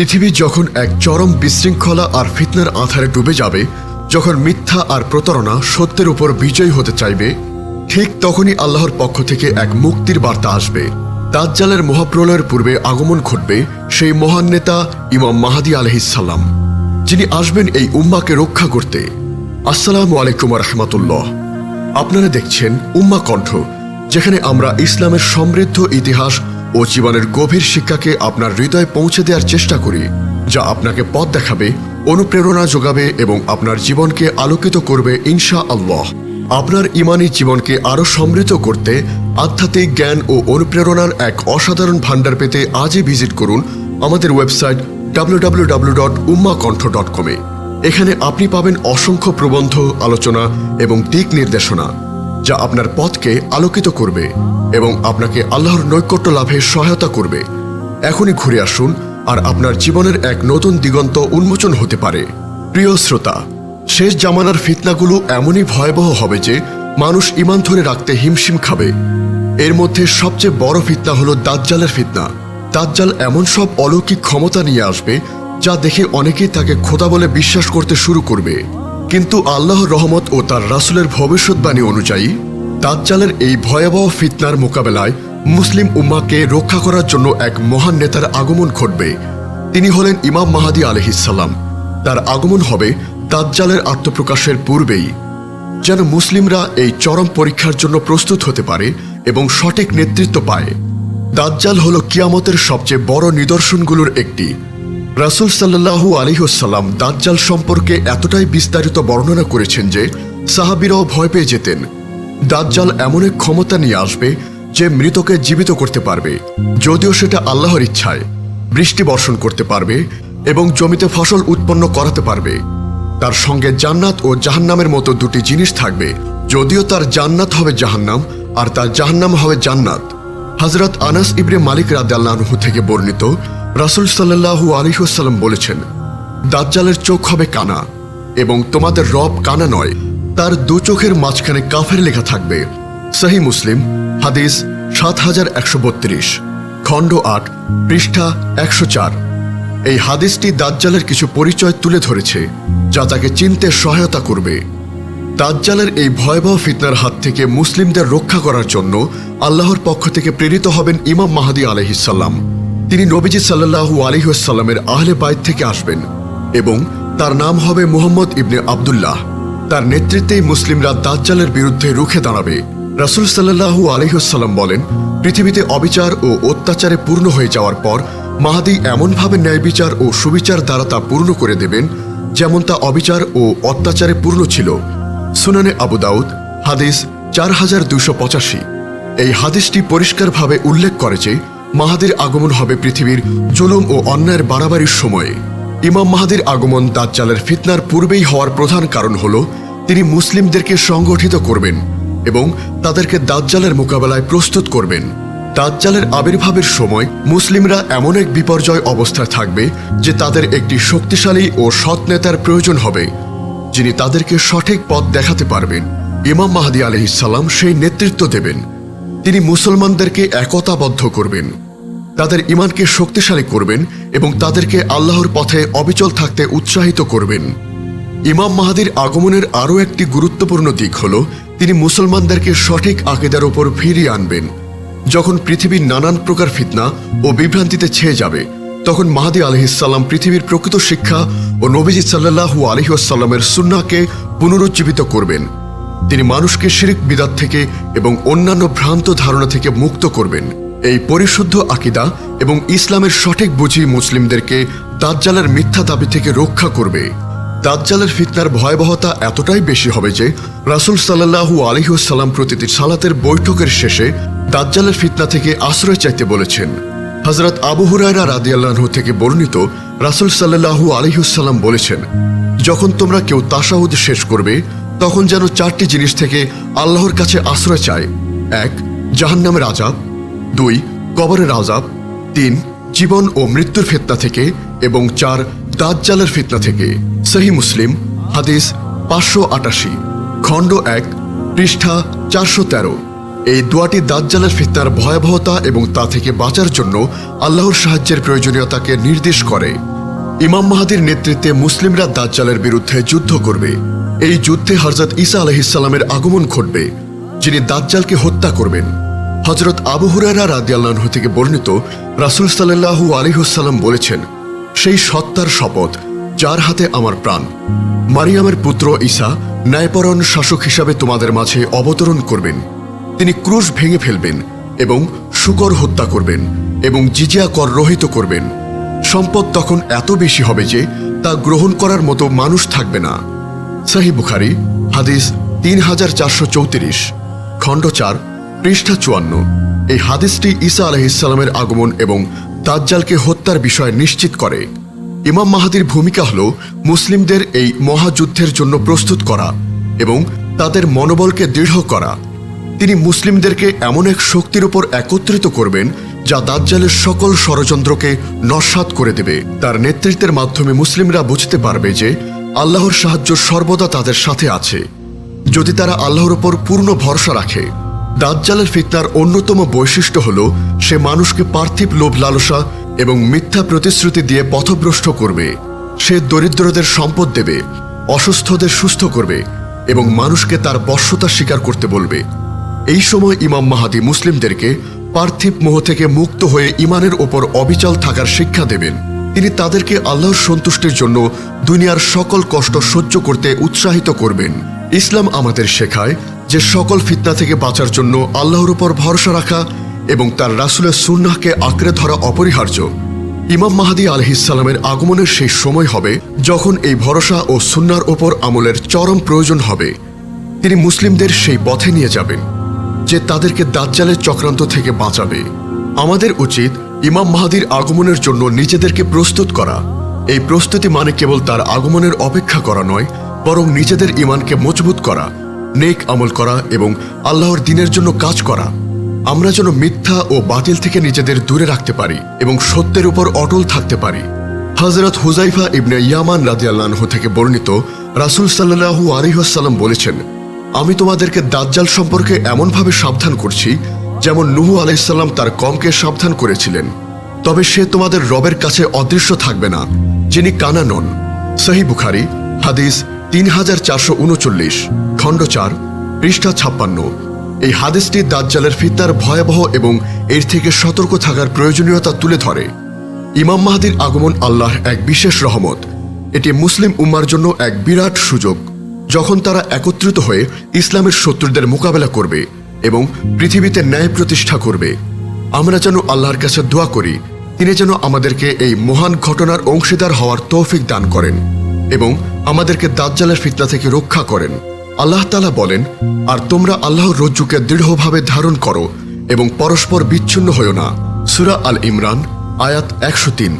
পৃথিবী যখন এক চরম বিশৃঙ্খলা আর ফিতনার আধারে ডুবে যাবে, যখন মিথ্যা আর প্রতারণা সত্যের উপর বিজয়ী হতে চাইবে, ঠিক তখনই আল্লাহর পক্ষ থেকে এক মুক্তির বার্তা আসবে। দাজ্জালের মহাপ্রলয়ের পূর্বে আগমন ঘটবে সেই মহান নেতা ইমাম মাহাদি আলহিসাল্লাম যিনি আসবেন এই উম্মাকে রক্ষা করতে। আসসালামু আলাইকুম রহমতুল্লাহ। আপনারা দেখছেন উম্মা কণ্ঠ, যেখানে আমরা ইসলামের সমৃদ্ধ ইতিহাস ও জীবনের গভীর শিক্ষাকে আপনার হৃদয়ে পৌঁছে দেওয়ার চেষ্টা করি, যা আপনাকে পথ দেখাবে, অনুপ্রেরণা যোগাবে এবং আপনার জীবনকে আলোকিত করবে ইনশা আল্লাহ আপনার ইমানি জীবনকে আরও সমৃদ্ধ করতে আধ্যাত্মিক জ্ঞান ও অনুপ্রেরণার এক অসাধারণ ভাণ্ডার পেতে আজই ভিজিট করুন আমাদের ওয়েবসাইট www.ummakantha.com এ এখানে আপনি পাবেন অসংখ্য প্রবন্ধ, আলোচনা এবং দিক নির্দেশনা। যা আপনার পথকে আলোকিত করবে এবং আপনাকে আল্লাহর নৈকট্য লাভে সহায়তা করবে। এখনই ঘুরে আসুন আর আপনার জীবনের এক নতুন দিগন্ত উন্মোচন হতে পারে। প্রিয় শ্রোতা, শেষ জামানার ফিতনাগুলো এমনই ভয়াবহ হবে যে মানুষ ইমান ধরে রাখতে হিমশিম খাবে। এর মধ্যে সবচেয়ে বড় ফিতনা হলো দাজ্জালের ফিতনা। দাজ্জাল এমন সব অলৌকিক ক্ষমতা নিয়ে আসবে যা দেখে অনেকেই তাকে খোদা বলে বিশ্বাস করতে শুরু করবে। কিন্তু আল্লাহর রহমত ও তার রাসুলের ভবিষ্যৎবাণী অনুযায়ী, দাজ্জালের এই ভয়াবহ ফিতনার মোকাবেলায় মুসলিম উম্মাকে রক্ষা করার জন্য এক মহান নেতার আগমন ঘটবে। তিনি হলেন ইমাম মাহাদি আলহিসাল্লাম তার আগমন হবে দাজ্জালের আত্মপ্রকাশের পূর্বেই। যেন মুসলিমরা এই চরম পরীক্ষার জন্য প্রস্তুত হতে পারে এবং সঠিক নেতৃত্ব পায়। দাজ্জাল হল কিয়ামতের সবচেয়ে বড় নিদর্শনগুলোর একটি। রাসুল সাল্লাহু আলিহসাল্লাম দাজ্জাল সম্পর্কে এতটাই বিস্তারিত বর্ণনা করেছেন যে সাহাবিরাও ভয় পেয়ে যেতেন। দাজ্জাল এমন এক ক্ষমতা নিয়ে আসবে যে মৃতকে জীবিত করতে পারবে, যদিও সেটা আল্লাহর ইচ্ছায়। বৃষ্টি বর্ষণ করতে পারবে এবং জমিতে ফসল উৎপন্ন করাতে পারবে। তার সঙ্গে জান্নাত ও জাহান্নামের মতো দুটি জিনিস থাকবে, যদিও তার জান্নাত হবে জাহান্নাম আর তার জাহান্নাম হবে জান্নাত। হজরত আনাস ইবনে মালিক রাদ্দাল্লাহু থেকে বর্ণিত রাসুল সাল্লাহু আলিহাল্লাম বলেছেন, দাজ্জালের চোখ হবে কানা এবং তোমাদের রব কানা নয়, তার দু চোখের মাঝখানে কাফের লেখা থাকবে। সহি মুসলিম, হাদিস সাত হাজার একশো বত্রিশ, খণ্ড আট, পৃষ্ঠা একশো চার। এই হাদিসটি দাজ্জালের কিছু পরিচয় তুলে ধরেছে, যা তাকে চিনতে সহায়তা করবে। দাজ্জালের এই ভয়াবহ ফিতনার হাত থেকে মুসলিমদের রক্ষা করার জন্য আল্লাহর পক্ষ থেকে প্রেরিত হবেন ইমাম মাহাদি আলহিসাল্লাম তিনি নবীজি সাল্লাহু আলহিহাস্লামের আহলে বাইত থেকে আসবেন এবং তার নাম হবে মুহম্মদ ইবনে আবদুল্লাহ। তার নেতৃত্বেই মুসলিমরা দাজ্জালের বিরুদ্ধে রুখে দাঁড়াবে। রাসুল সাল্লাহু আলহিহাস্লাম বলেন, পৃথিবীতে অবিচার ও অত্যাচারে পূর্ণ হয়ে যাওয়ার পর মাহাদি এমনভাবে ন্যায় বিচার ও সুবিচার দ্বারা তা পূর্ণ করে দেবেন যেমন তা অবিচার ও অত্যাচারে পূর্ণ ছিল। সুনানে আবু দাউদ, হাদিস চার এই হাদিসটি পরিষ্কারভাবে উল্লেখ করে যে মাহাদির আগমন হবে পৃথিবীর জুলুম ও অন্যায়ের বাড়াবাড়ির সময়ে। ইমাম মাহাদির আগমন দাজ্জালের ফিতনার পূর্বেই হওয়ার প্রধান কারণ হল, তিনি মুসলিমদেরকে সংগঠিত করবেন এবং তাদেরকে দাজ্জালের মোকাবেলায় প্রস্তুত করবেন। দাজ্জালের আবির্ভাবের সময় মুসলিমরা এমন এক বিপর্যয় অবস্থায় থাকবে যে তাদের একটি শক্তিশালী ও সৎ নেতার প্রয়োজন হবে, যিনি তাদেরকে সঠিক পথ দেখাতে পারবেন। ইমাম মাহাদি আলহিসাল্লাম সেই নেতৃত্ব দেবেন। তিনি মুসলমানদেরকে একতাবদ্ধ করবেন, তাদের ইমানকে শক্তিশালী করবেন এবং তাদেরকে আল্লাহর পথে অবিচল থাকতে উৎসাহিত করবেন। ইমাম মাহাদির আগমনের আরও একটি গুরুত্বপূর্ণ দিক হল, তিনি মুসলমানদেরকে সঠিক আকিদার উপর ফিরিয়ে আনবেন। যখন পৃথিবীর নানান প্রকার ফিতনা ও বিভ্রান্তিতে ছেয়ে যাবে, তখন মাহাদি আলহিসাল্লাম পৃথিবীর প্রকৃত শিক্ষা ও নবীজি সাল্লাহু আলহিহাস্লামের সুন্নাকে পুনরুজ্জীবিত করবেন। তিনি মানুষকে শিরিক বিদাত থেকে এবং অন্যান্য ভ্রান্ত ধারণা থেকে মুক্ত করবেন। এই পরিশুদ্ধ আকিদা এবং ইসলামের সঠিক বুঝি মুসলিমদেরকে দাজ্জালের মিথ্যা দাবি থেকে রক্ষা করবে। দাজ্জালের ফিতনার ভয়াবহতা এতটাই বেশি হবে যে রাসুল সাল্লাহু আলিহাস্লাম প্রতিটি সালাতের বৈঠকের শেষে দাজ্জালের ফিতনা থেকে আশ্রয় চাইতে বলেছেন। হজরত আবু হুরায়রা রাদিয়াল্লাহ থেকে বর্ণিত রাসুল সাল্লাহু আলিহুসাল্লাম বলেছেন, যখন তোমরা কেউ তাসাউদ শেষ করবে তখন যেন চারটি জিনিস থেকে আল্লাহর কাছে আশ্রয় চায়। এক, জাহান্নামের আজাব দুই, কবরের আজাব তিন, জীবন ও মৃত্যুর ফিতনা থেকে। এবং চার, দাজ্জালের ফিতনা থেকে। সহি মুসলিম, হাদিস পাঁচশো আটাশি। খণ্ড এক, পৃষ্ঠা চারশো তেরো। এই দোয়াটি দাজ্জালের ফিতনার ভয়াবহতা এবং তা থেকে বাঁচার জন্য আল্লাহর সাহায্যের প্রয়োজনীয়তাকে নির্দেশ করে। ইমাম মাহাদির নেতৃত্বে মুসলিমরা দাজ্জালের বিরুদ্ধে যুদ্ধ করবে। এই যুদ্ধে হজরত ঈসা আলহিসাল্লামের আগমন ঘটবে, যিনি দাজ্জালকে হত্যা করবেন। হজরত আবু রাদিয়াল্লাহ থেকে বর্ণিত রাসুল সাল্লাহু আলিহুসাল্লাম বলেছেন, সেই সত্তার শপথ, যার হাতে আমার প্রাণ। মারিয়ামের পুত্র ঈসা ন্যায়পরণ শাসক হিসাবে তোমাদের মাঝে অবতরণ করবেন। তিনি ক্রুশ ভেঙে ফেলবেন এবং শুকর হত্যা করবেন এবং জিজিয়া কর রহিত করবেন। সম্পদ তখন এত বেশি হবে যে তা গ্রহণ করার মতো মানুষ থাকবে না। সাহি বুখারি, হাদিস তিন হাজার চারশো চৌত্রিশ, খণ্ড চার, পৃষ্ঠা চুয়ান্ন। এই হাদিসটি ঈসা আলহিসাল্লামের আগমন এবং দাজ্জালকে হত্যার বিষয় নিশ্চিত করে। ইমাম মাহাদির ভূমিকা হল মুসলিমদের এই মহাযুদ্ধের জন্য প্রস্তুত করা এবং তাদের মনোবলকে দৃঢ় করা। তিনি মুসলিমদেরকে এমন এক শক্তির উপর একত্রিত করবেন যা দাজ্জালের সকল ষড়যন্ত্রকে নস্বাত করে দেবে। তার নেতৃত্বের মাধ্যমে মুসলিমরা বুঝতে পারবে যে আল্লাহর সাহায্য সর্বদা তাদের সাথে আছে। যদি তারা আল্লাহর উপর পূর্ণ ভরসা রাখে, দাজ্জালের ফিতনার অন্যতম বৈশিষ্ট্য হল সে মানুষকে পার্থিব লোভ লালসা এবং মিথ্যা প্রতিশ্রুতি দিয়ে পথভ্রষ্ট করবে। সে দরিদ্রদের সম্পদ দেবে, অসুস্থদের সুস্থ করবে এবং মানুষকে তার বশ্যতা স্বীকার করতে বলবে। এই সময় ইমাম মাহাদি মুসলিমদেরকে পার্থিব মোহ থেকে মুক্ত হয়ে ইমানের ওপর অবিচল থাকার শিক্ষা দেবেন। তিনি তাদেরকে আল্লাহর সন্তুষ্টির জন্য দুনিয়ার সকল কষ্ট সহ্য করতে উৎসাহিত করবেন। ইসলাম আমাদের শেখায় যে সকল ফিতনা থেকে বাঁচার জন্য আল্লাহর উপর ভরসা রাখা এবং তার রাসুলের সুন্নাহকে আঁকড়ে ধরা অপরিহার্য। ইমাম মাহাদি আলহিসাল্লামের আগমনের সেই সময় হবে যখন এই ভরসা ও সুন্নার ওপর আমলের চরম প্রয়োজন হবে। তিনি মুসলিমদের সেই পথে নিয়ে যাবেন। যে তাদেরকে দাজ্জালের চক্রান্ত থেকে বাঁচাবে। আমাদের উচিত ইমাম মাহাদির আগমনের জন্য নিজেদেরকে প্রস্তুত করা। এই প্রস্তুতি মানে কেবল তার আগমনের অপেক্ষা করা নয়, বরং নিজেদের ইমানকে মজবুত করা, নেক আমল করা এবং আল্লাহর দিনের জন্য কাজ করা। আমরা যেন মিথ্যা ও বাতিল থেকে নিজেদের দূরে রাখতে পারি এবং সত্যের উপর অটল থাকতে পারি। হজরত হুজাইফা ইবনে ইয়ামান রাদিয়াল্লাহু থেকে বর্ণিত রাসূল সাল্লাল্লাহু আলাইহি ওয়াসাল্লাম বলেছেন আমি তোমাদেরকে দাজ্জাল সম্পর্কে এমনভাবে সাবধান করছি, যেমন নুহু আলাইসাল্লাম তার কমকে সাবধান করেছিলেন। তবে সে তোমাদের রবের কাছে অদৃশ্য থাকবে না, যিনি কানা নন সহি বুখারি, হাদিস তিন হাজার চারশো উনচল্লিশ, খণ্ড চার, পৃষ্ঠা ছাপ্পান্ন। এই হাদিসটি দাজ্জালের ফিতার ভয়াবহ এবং এর থেকে সতর্ক থাকার প্রয়োজনীয়তা তুলে ধরে। ইমাম মাহাদির আগমন আল্লাহর এক বিশেষ রহমত। এটি মুসলিম উম্মার জন্য এক বিরাট সুযোগ। যখন তারা একত্রিত হয়ে ইসলামের শত্রুদের মোকাবেলা করবে এবং পৃথিবীতে ন্যায় প্রতিষ্ঠা করবে, আমরা যেন আল্লাহর কাছে দোয়া করি, তিনি যেন আমাদেরকে এই মহান ঘটনার অংশীদার হওয়ার তৌফিক দান করেন এবং আমাদেরকে দাজ্জালের ফিতনা থেকে রক্ষা করেন। আল্লাহ তালা বলেন, আর তোমরা আল্লাহর রজ্জুকে দৃঢ়ভাবে ধারণ করো এবং পরস্পর বিচ্ছিন্ন হও না। সুরা আল ইমরান, আয়াত একশো তিন।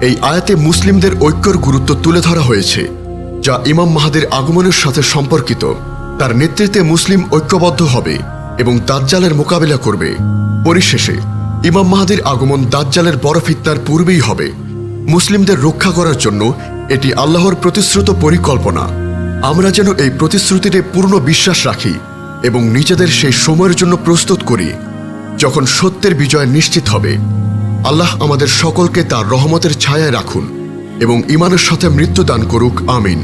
এই আয়াতে মুসলিমদের ঐক্যর গুরুত্ব তুলে ধরা হয়েছে। যা ইমাম মাহাদের আগমনের সাথে সম্পর্কিত। তার নেতৃত্বে মুসলিম ঐক্যবদ্ধ হবে এবং দাজ্জালের মোকাবিলা করবে। পরিশেষে, ইমাম মাহাদের আগমন দাজ্জালের বড় ফিতনার পূর্বেই হবে। মুসলিমদের রক্ষা করার জন্য এটি আল্লাহর প্রতিশ্রুত পরিকল্পনা। আমরা যেন এই প্রতিশ্রুতিতে পূর্ণ বিশ্বাস রাখি এবং নিজেদের সেই সময়ের জন্য প্রস্তুত করি, যখন সত্যের বিজয় নিশ্চিত হবে। আল্লাহ আমাদের সকলকে তার রহমতের ছায়ায় রাখুন। এবং ইমানের সাথে মৃত্যু দান করুক, আমিন।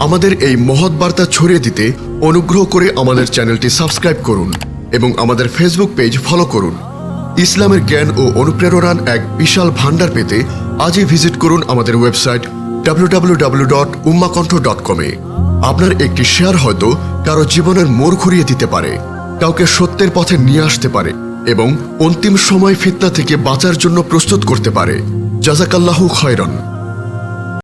আমাদের এই মহৎ বার্তা ছড়িয়ে দিতে অনুগ্রহ করে আমাদের চ্যানেলটি সাবস্ক্রাইব করুন এবং আমাদের ফেসবুক পেজ ফলো করুন। ইসলামের জ্ঞান ও অনুপ্রেরণার এক বিশাল ভান্ডার পেতে আজই ভিজিট করুন আমাদের ওয়েবসাইট www.ummakonth.com এ। আপনার একটি শেয়ার হয়তো কারও জীবনের মোড় ঘুরিয়ে দিতে পারে, কাউকে সত্যের পথে নিয়ে আসতে পারে এবং অন্তিম সময় ফিতনা থেকে বাঁচার জন্য প্রস্তুত করতে পারে। জাজাকাল্লাহু খয়রন।